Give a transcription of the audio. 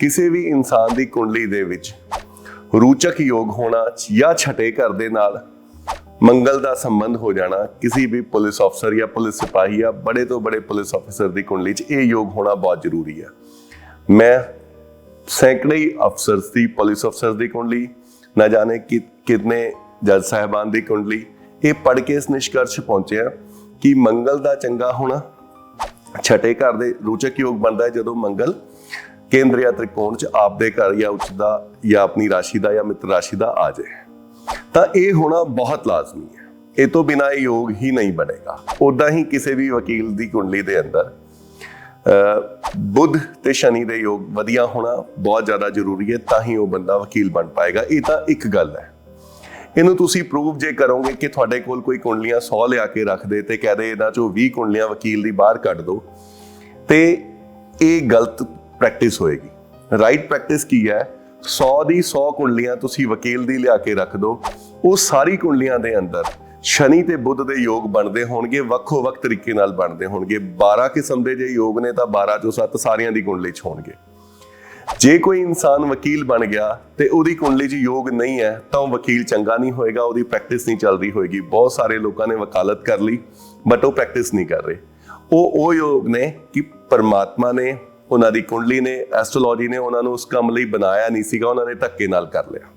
ਕਿਸੇ ਵੀ ਇਨਸਾਨ ਦੀ ਕੁੰਡਲੀ ਦੇ ਵਿੱਚ ਰੂਚਕ ਯੋਗ ਹੋਣਾ ਜਾਂ ਛਟੇ ਘਰ ਦੇ ਨਾਲ ਮੰਗਲ ਦਾ ਸੰਬੰਧ ਹੋ ਜਾਣਾ, ਕਿਸੇ ਵੀ ਪੁਲਿਸ ਅਫਸਰ ਜਾਂ ਪੁਲਿਸ ਸਿਪਾਹੀ ਜਾਂ ਬੜੇ ਤੋਂ ਬੜੇ ਪੁਲਿਸ ਅਫਸਰ ਦੀ ਕੁੰਡਲੀ 'ਚ ਇਹ ਯੋਗ ਹੋਣਾ ਬਹੁਤ ਜ਼ਰੂਰੀ ਹੈ ਮੈਂ ਸੈਂਕੜੇ ਅਫਸਰ ਦੀ, ਪੁਲਿਸ ਅਫਸਰ ਦੀ ਕੁੰਡਲੀ, ਨਾ ਜਾਣੇ ਕਿ ਕਿੰਨੇ ਜੱਜ ਸਾਹਿਬਾਨ ਦੀ ਕੁੰਡਲੀ, ਇਹ ਪੜ੍ਹ ਕੇ ਇਸ ਨਿਸ਼ਕਰਸ਼ ਪਹੁੰਚਿਆ ਕਿ ਮੰਗਲ ਦਾ ਚੰਗਾ ਹੋਣਾ, ਛਟੇ ਘਰ ਦੇ ਰੂਚਕ ਯੋਗ ਬਣਦਾ ਜਦੋਂ ਮੰਗਲ ਕੇਂਦਰ ਜਾਂ ਤ੍ਰਿਕੋਣ ਚ ਆਪਦੇ ਘਰ ਜਾਂ ਉੱਚ ਦਾ ਜਾਂ ਆਪਣੀ ਰਾਸ਼ੀ ਦਾ ਜਾਂ ਮਿੱਤਰ ਰਾਸ਼ੀ ਦਾ ਆ ਜਾਏ। ਤਾਂ ਇਹ ਹੋਣਾ ਬਹੁਤ ਲਾਜ਼ਮੀ ਹੈ। ਇਹ ਤੋਂ ਬਿਨਾ ਇਹ ਯੋਗ ਹੀ ਨਹੀਂ ਬਣੇਗਾ। ਉਦਾਂ ਹੀ ਕਿਸੇ ਵੀ ਵਕੀਲ ਦੀ ਕੁੰਡਲੀ ਦੇ ਅੰਦਰ ਬੁੱਧ ਤੇ ਸ਼ਨੀ ਦੇ ਯੋਗ ਵਧੀਆ ਹੋਣਾ ਬਹੁਤ ਜ਼ਿਆਦਾ ਜ਼ਰੂਰੀ ਹੈ, ਤਾਂ ਹੀ ਉਹ ਬੰਦਾ ਵਕੀਲ ਬਣ ਪਾਏਗਾ। ਇਹ ਤਾਂ ਇੱਕ ਗੱਲ ਹੈ। ਇਹਨੂੰ ਤੁਸੀਂ ਪ੍ਰੂਵ ਜੇ ਕਰੋਗੇ ਕਿ ਤੁਹਾਡੇ ਕੋਲ ਕੋਈ ਕੁੰਡਲੀਆਂ 100 ਲਿਆ ਕੇ ਰੱਖ ਦੇ ਤੇ ਕਹਦੇ ਇਹਨਾਂ ਚੋਂ 20 ਕੁੰਡਲੀਆਂ ਵਕੀਲ ਦੀ ਬਾਹਰ ਕੱਢ ਦਿਓ ਤੇ ਇਹ ਗਲਤ ਪ੍ਰੈਕਟਿਸ ਹੋਏਗੀ। ਰਾਈਟ ਪ੍ਰੈਕਟਿਸ ਕੀ ਹੈ? 100 ਦੀ 100 ਕੁੰਡਲੀਆਂ ਤੁਸੀਂ ਵਕੀਲ ਦੀ ਲਿਆ ਕੇ ਰੱਖ ਦਿਓ। ਉਹ ਸਾਰੀ ਕੁੰਡਲੀਆਂ ਦੇ ਅੰਦਰ ਸ਼ਨੀ ਤੇ ਬੁੱਧ ਦੇ ਯੋਗ ਬਣਦੇ ਹੋਣਗੇ ਵੱਖੋ ਵੱਖ ਤਰੀਕੇ ਨਾਲ ਬਣਦੇ ਹੋਣਗੇ। 12 ਕਿਸਮ ਦੇ ਜੇ ਯੋਗ ਨੇ ਤਾਂ 12 ਚੋਂ 7 ਸਾਰਿਆਂ ਦੀ ਕੁੰਡਲੀ 'ਚ ਹੋਣਗੇ। ਜੇ ਕੋਈ ਇਨਸਾਨ ਵਕੀਲ ਬਣ ਗਿਆ ਤੇ ਉਹਦੀ ਕੁੰਡਲੀ 'ਚ ਯੋਗ ਨਹੀਂ ਹੈ, ਤਾਂ ਉਹ ਵਕੀਲ ਚੰਗਾ ਨਹੀਂ ਹੋਏਗਾ, ਉਹਦੀ ਪ੍ਰੈਕਟਿਸ ਨਹੀਂ ਚੱਲ ਰਹੀ ਹੋਏਗੀ। ਬਹੁਤ ਸਾਰੇ ਲੋਕਾਂ ਨੇ ਵਕਾਲਤ ਕਰ ਲਈ ਬਟ ਉਹ ਪ੍ਰੈਕਟਿਸ ਨਹੀਂ ਕਰ ਰਹੇ। ਉਹ ਉਹ ਯੋਗ ਨੇ ਕਿ ਪਰਮਾਤਮਾ ਨੇ ਉਹਨਾਂ ਦੀ ਕੁੰਡਲੀ ਨੇ, ਐਸਟ੍ਰੋਲੋਜੀ ਨੇ ਉਹਨਾਂ ਨੂੰ ਉਸ ਕੰਮ ਲਈ ਬਣਾਇਆ ਨਹੀਂ ਸੀਗਾ, ਉਹਨਾਂ ਨੇ ਧੱਕੇ ਨਾਲ ਕਰ ਲਿਆ।